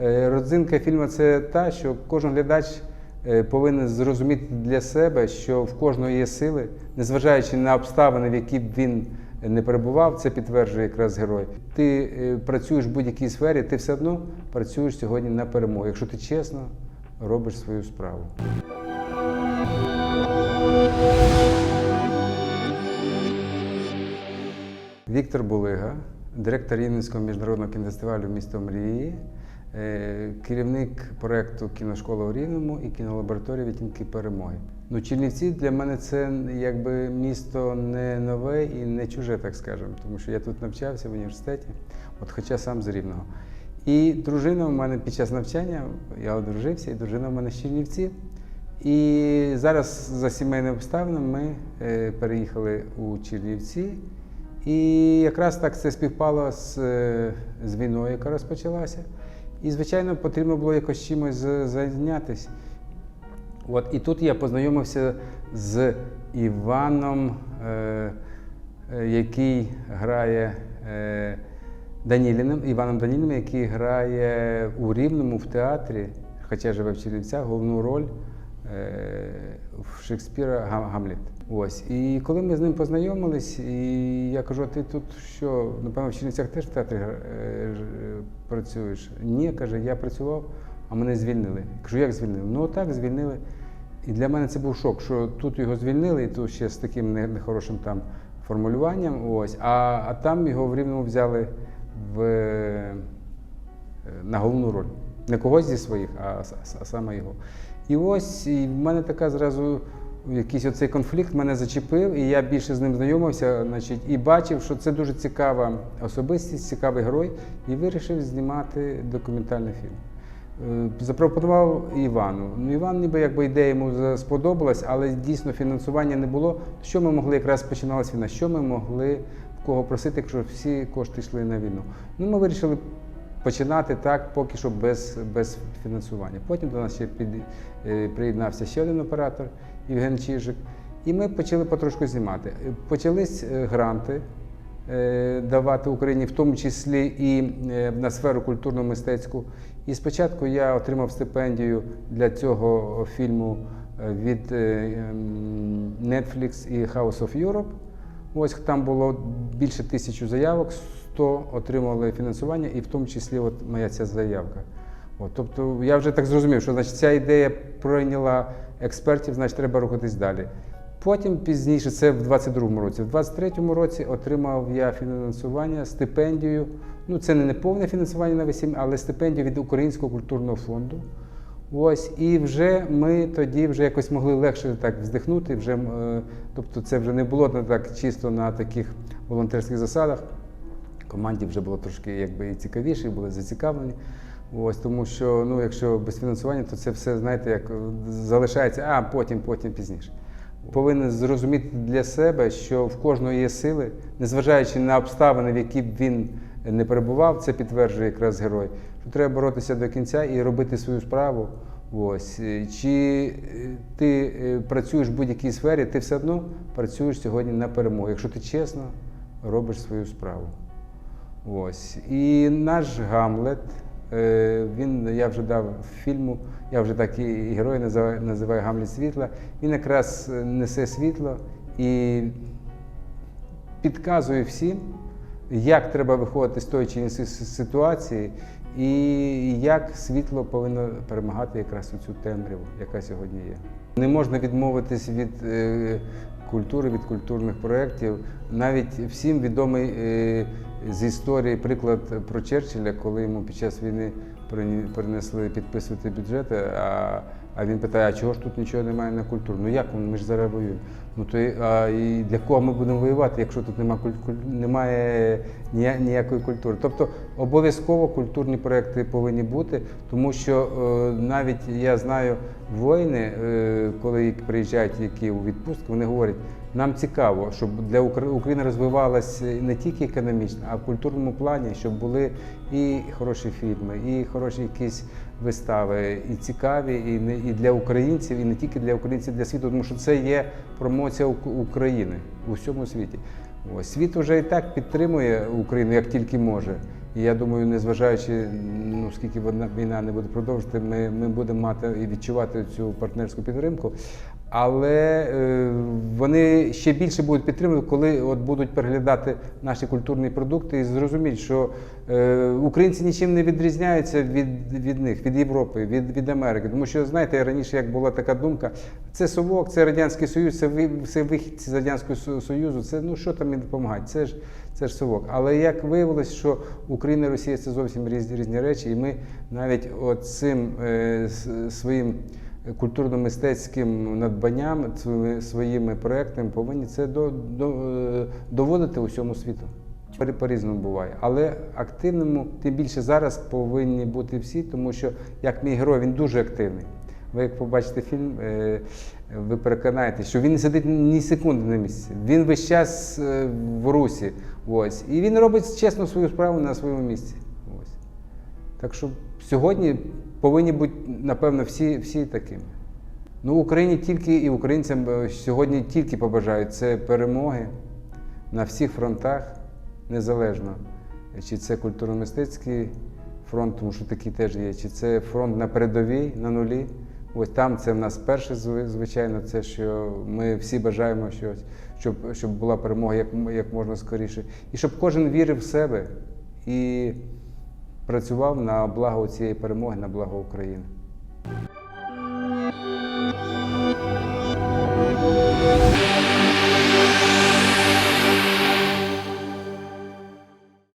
Е, Родзинка фільму це та, що кожен глядач е, повинен зрозуміти для себе, що в кожного є сили, незважаючи на обставини, в які б він не перебував, це підтверджує якраз герой. Ти е, працюєш в будь-якій сфері, ти все одно працюєш сьогодні на перемогу, якщо ти чесно робиш свою справу. Віктор Булига, директор Рівненського міжнародного кінофестивалю Місто Мрії, керівник проєкту Кіношкола у Рівному і кінолабораторія Відтінки перемоги. Ну, Чернівці для мене це якби місто не нове і не чуже, так скажемо, тому що я тут навчався в університеті, от хоча сам з Рівного. І дружина в мене під час навчання, я одружився, і дружина в мене з Чернівців. І зараз за сімейним обставинами ми е, переїхали у Чернівці. І якраз так це співпало з, е, з війною, яка розпочалася. І, звичайно, потрібно було якось чимось зайнятися. От, і тут я познайомився з Іваном, е, е, який грає е, Даніліним, Іваном Даніліним, який грає у Рівному в театрі, хоча живе в Чернівцях, головну роль е, в Шекспіра Гам- Гамліт. Ось. І коли ми з ним познайомились, і я кажу, а ти тут що, напевно, в Чернівцях теж в театрі е, працюєш? Ні, каже, я працював, а мене звільнили. Кажу, як звільнили? Ну так, звільнили. І для мене це був шок, що тут його звільнили, і тут ще з таким нехорошим там формулюванням. Ось, а, а там його в Рівному взяли в, е, на головну роль. Не когось зі своїх, а, с- саме його. І ось і в мене така зразу якийсь оцей конфлікт мене зачепив, і я більше з ним знайомився, значить, і бачив, що це дуже цікава особистість, цікавий герой, і вирішив знімати документальний фільм. Е, Запропонував Івану. Ну, Іван ніби якби ідея йому сподобалась, але дійсно фінансування не було. Що ми могли, якраз починалась війна, що ми могли в кого просити, якщо всі кошти йшли на війну? Ну, ми вирішили починати так, поки що без, без фінансування. Потім до нас ще під, е, приєднався ще один оператор Євген Чижик, і ми почали потрошку знімати. Е, Почались е, гранти давати Україні, в тому числі і на сферу культурно-мистецьку. І спочатку я отримав стипендію для цього фільму від ем, Netflix і House of Europe. Ось там було більше тисячі заявок, 100 отримали фінансування, і в тому числі от моя ця заявка. От, тобто я вже так зрозумів, що значить, ця ідея пройняла експертів, значить треба рухатись далі. Потім пізніше, це в 22-му році. В 23-му році отримав я фінансування, стипендію. Ну, це не неповне фінансування на весь, але стипендію від Українського культурного фонду. Ось, і вже ми тоді вже якось могли легше так вздихнути. Вже, е, тобто це вже не було так чисто на таких волонтерських засадах. Команді вже було трошки якби і цікавіше, і були зацікавлені. Ось, тому що ну, якщо без фінансування, то це все, знаєте, як залишається, а потім, потім пізніше. Повинен зрозуміти для себе, що в кожного є сили, незважаючи на обставини, в які б він не перебував, це підтверджує якраз герой. Що треба боротися до кінця і робити свою справу. Ось Е, чи е, ти е, працюєш в будь-якій сфері, ти все одно працюєш сьогодні на перемогу, якщо ти чесно робиш свою справу. Ось. І наш Гамлет, е, він, я вже дав фільму, я вже так і герой називаю, називаю Гамлет світла. Він якраз е, несе світло і підказує всім, як треба виходити з тої чи іншої ситуації, і як світло повинно перемагати якраз у цю темряву, яка сьогодні є. Не можна відмовитись від е, культури, від культурних проєктів. Навіть всім відомий з історії приклад про Черчилля, коли йому під час війни принесли підписувати бюджети, а, а він питає, а чого ж тут нічого немає на культуру? Ну як ми ж зараз воюємо? Ну то а, і для кого ми будемо воювати, якщо тут немає, немає ніякої культури? Тобто обов'язково культурні проекти повинні бути, тому що е, навіть я знаю воїни, е, коли приїжджають які у відпустку, вони говорять, нам цікаво, щоб для України розвивалася не тільки економічно, а в культурному плані, щоб були і хороші фільми, і хороші якісь вистави, і цікаві, і не і для українців, і не тільки для українців, для світу, тому що це є промоція України у всьому світі. Ось світ вже і так підтримує Україну як тільки може. І я думаю, незважаючи, ну скільки вона війна не буде продовжити, ми, ми будемо мати і відчувати цю партнерську підтримку. Але е, вони ще більше будуть підтримувати, коли от будуть переглядати наші культурні продукти і зрозуміють, що е, українці нічим не відрізняються від, від них, від Європи, від, від Америки. Тому що, знаєте, раніше як була така думка, це совок, це Радянський Союз, це, це вихідці з Радянського Союзу, це ну що там їм допомагати? Це ж це ж совок. Але як виявилось, що Україна і Росія це зовсім різні, різні речі, і ми навіть от цим е, своїм культурно-мистецьким надбанням, своїми, проектами повинні це до, до, доводити усьому світу. По- По-різному буває. Але активному, тим більше зараз повинні бути всі, тому що як мій герой, він дуже активний. Ви як побачите фільм, е, ви переконаєтесь, що він не сидить ні секунди на місці. Він весь час е, в русі. Ось. І він робить чесно свою справу на своєму місці. Ось. Так що сьогодні повинні бути, напевно, всі, всі такими. Ну, Україні тільки і українцям е, сьогодні тільки побажають це перемоги на всіх фронтах, незалежно. Чи це культурно-мистецький фронт, тому що такий теж є, чи це фронт на передовій, на нулі. Ось там це в нас перше, звичайно, це що ми всі бажаємо щось, щоб, щоб була перемога як, як можна скоріше. І щоб кожен вірив в себе і працював на благо цієї перемоги, на благо України. Thank